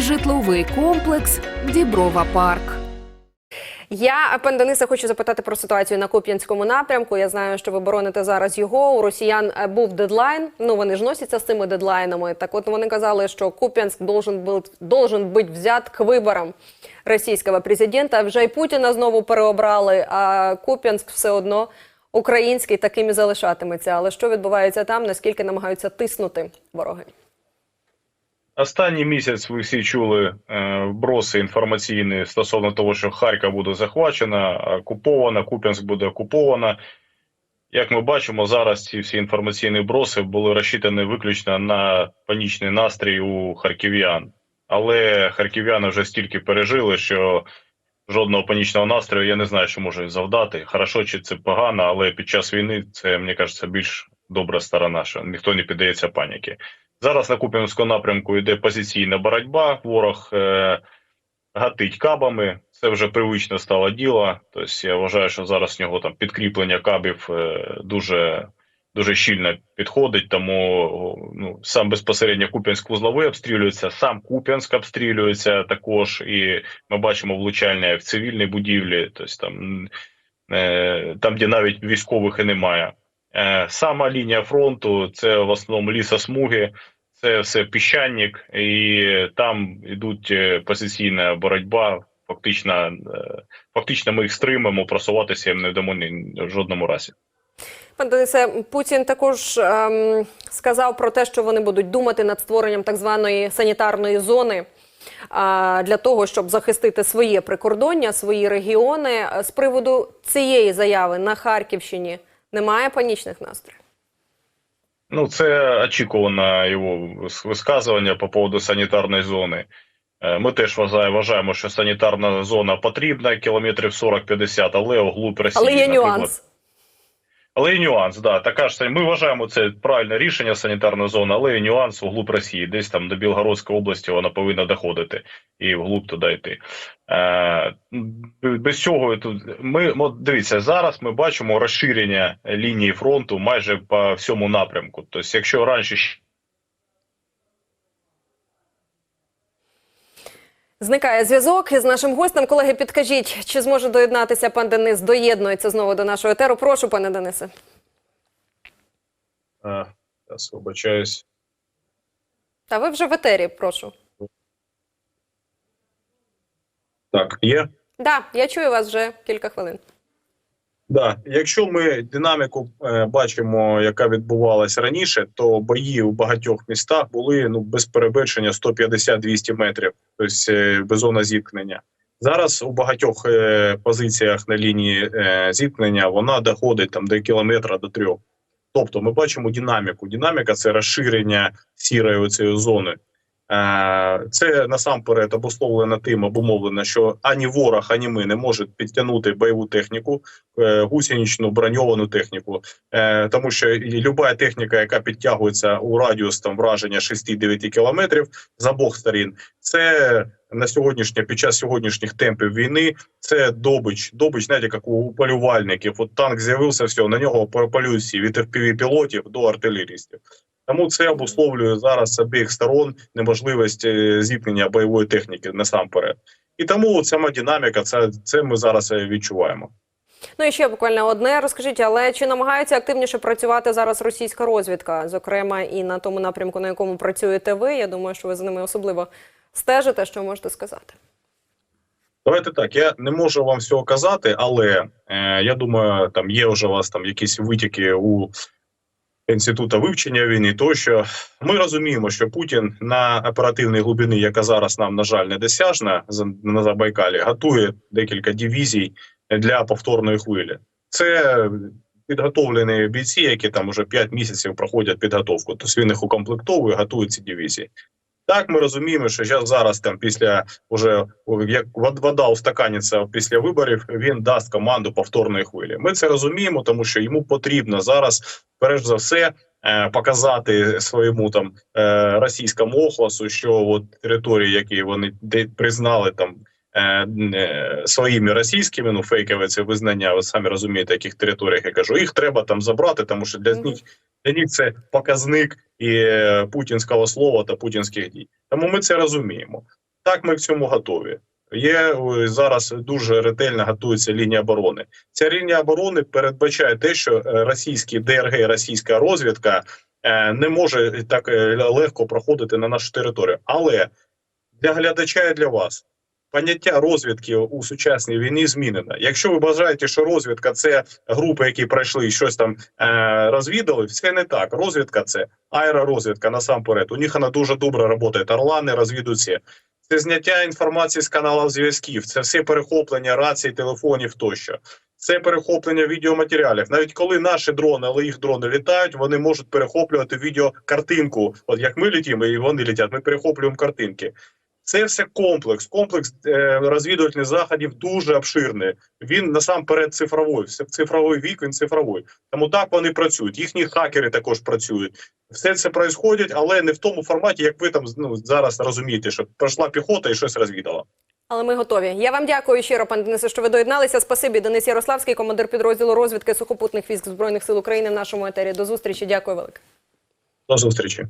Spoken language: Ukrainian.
житловий комплекс Діброва Парк. Я пан Дениса хочу запитати про ситуацію на Куп'янському напрямку. Я знаю, що ви бороните зараз його. У росіян е, був дедлайн. Ну вони ж носяться з цими дедлайнами. Так, от вони казали, що Куп'янськ должен був должен бути взят к виборам російського президента. Вже й Путіна знову переобрали. А Куп'янськ все одно український таким і залишатиметься. Але що відбувається там? Наскільки намагаються тиснути вороги? Останній місяць ви всі чули е, вброси інформаційні стосовно того, що Харків буде захвачена, окупована, Куп'янськ буде окупована. Як ми бачимо, зараз ці всі інформаційні вброси були розчитані виключно на панічний настрій у харків'ян. Але харків'яни вже стільки пережили, що жодного панічного настрою я не знаю, що може завдати. Хорошо чи це погано, але під час війни це, мені кажеться, більш добра сторона, що ніхто не піддається паніки. Зараз на Куп'янському напрямку йде позиційна боротьба. Ворог е, гатить кабами. Це вже привичне стало діло. Тобто я вважаю, що зараз в нього там підкріплення кабів е, дуже дуже щільно підходить. Тому ну сам безпосередньо Куп'янськ вузловий обстрілюється, сам Куп'янськ обстрілюється також, і ми бачимо влучання в цивільні будівлі, тобто там, е, там де навіть військових і немає. Е, Сама лінія фронту це в основному лісосмуги, це все піщаник, і там йдуть е, позиційна боротьба. Фактично, е, фактично, ми їх стримаємо, просуватися їм не дамо ні в жодному разі. Пане Денисе, Путін також ем, сказав про те, що вони будуть думати над створенням так званої санітарної зони для того, щоб захистити своє прикордоння, свої регіони. З приводу цієї заяви на Харківщині немає панічних настроїв. Ну, це очікувано його висказування по поводу санітарної зони. Е, Ми теж вважаємо, вважаємо, що санітарна зона потрібна, кілометрів 40-50, але оглуб Росії. Але є наприклад. нюанс. Але є нюанс, да. Така ж ми вважаємо це правильне рішення санітарна зона, але є нюанс вглуб Росії. Десь там до Білгородської області вона повинна доходити і вглуб туди йти. Е, без цього тут ми от дивіться зараз. Ми бачимо розширення лінії фронту майже по всьому напрямку. Тобто, якщо раніше Зникає зв'язок із нашим гостем. Колеги, підкажіть, чи зможе доєднатися пан Денис? Доєднується знову до нашого етеру. Прошу, пане Денисе. е, зараз вибачаюсь. Та ви вже в етері, прошу. Так, є. Да, я чую вас вже кілька хвилин. Да, якщо ми динаміку е, бачимо, яка відбувалась раніше, то бої у багатьох містах були ну без перебільшення 150-200 метрів, тобто е, без зона зіткнення. Зараз у багатьох е, позиціях на лінії е, зіткнення вона доходить там до кілометра до трьох. Тобто, ми бачимо динаміку. Динаміка це розширення сірої цієї зони. Е, Це насамперед обусловлено тим, обумовлено, що ані ворог, ані ми не можуть підтягнути бойову техніку, е, гусеничну броньовану техніку, Е, тому що люба техніка, яка підтягується у радіус там враження 6-9 кілометрів з обох сторін, це на сьогоднішнє під час сьогоднішніх темпів війни це добич, добич, знаєте, як у полювальників. От танк з'явився, все на нього всі від fpv пілотів до артилерістів. Тому це обусловлює зараз з обох сторон неможливість е, зіткнення бойової техніки насамперед. І тому сама динаміка, це, це ми зараз е, відчуваємо. Ну і ще буквально одне розкажіть, але чи намагається активніше працювати зараз російська розвідка, зокрема і на тому напрямку, на якому працюєте ви? Я думаю, що ви за ними особливо стежите. Що можете сказати? Давайте так. Я не можу вам всього казати, але е, я думаю, там є вже у вас там якісь витіки у інституту вивчення війни. Тощо ми розуміємо, що Путін на оперативній глибині, яка зараз нам на жаль недосяжна на Забайкалі, готує декілька дивізій для повторної хвилі. Це підготовлені бійці, які там уже 5 місяців проходять підготовку. Тобто він їх укомплектовує, готує ці дивізії. Так, ми розуміємо, що зараз, зараз там після уже як вод- вода устаканиться після виборів, він дасть команду повторної хвилі. Ми це розуміємо, тому що йому потрібно зараз, перш за все, е, показати своєму там е, російському охласу, що от території, які вони признали там. е, Своїми російськими, ну фейкове це визнання. Ви самі розумієте, яких територіях я кажу. Їх треба там забрати, тому що для них для них це показник і е, путінського слова та путінських дій. Тому ми це розуміємо. Так, ми к цьому готові. Є зараз дуже ретельно готується лінія оборони. Ця лінія оборони передбачає те, що е, російські ДРГ, російська розвідка е, не може так легко проходити на нашу територію. Але для глядача і для вас поняття розвідки у сучасній війні змінено. Якщо ви бажаєте, що розвідка це групи, які пройшли і щось там е, розвідали, це не так. Розвідка це аеророзвідка насамперед. У них вона дуже добре працює. Орлани розвідують. Це зняття інформації з каналів зв'язків, це все перехоплення рацій, телефонів тощо. Це перехоплення відеоматеріалів. Навіть коли наші дрони, але їх дрони літають, вони можуть перехоплювати відеокартинку. От як ми літимо і вони літять, ми перехоплюємо картинки. Це все комплекс. Комплекс е, розвідувальних заходів дуже обширний. Він насамперед цифровий. Цифровий вік, він цифровий. Тому так вони працюють. Їхні хакери також працюють. Все це відбувається, але не в тому форматі, як ви там ну, зараз розумієте, що пройшла піхота і щось розвідала. Але ми готові. Я вам дякую щиро, пане Денисе, що ви доєдналися. Спасибі, Денис Ярославський, командир підрозділу розвідки сухопутних військ збройних сил України в нашому етері. До зустрічі. Дякую велике. До зустрічі.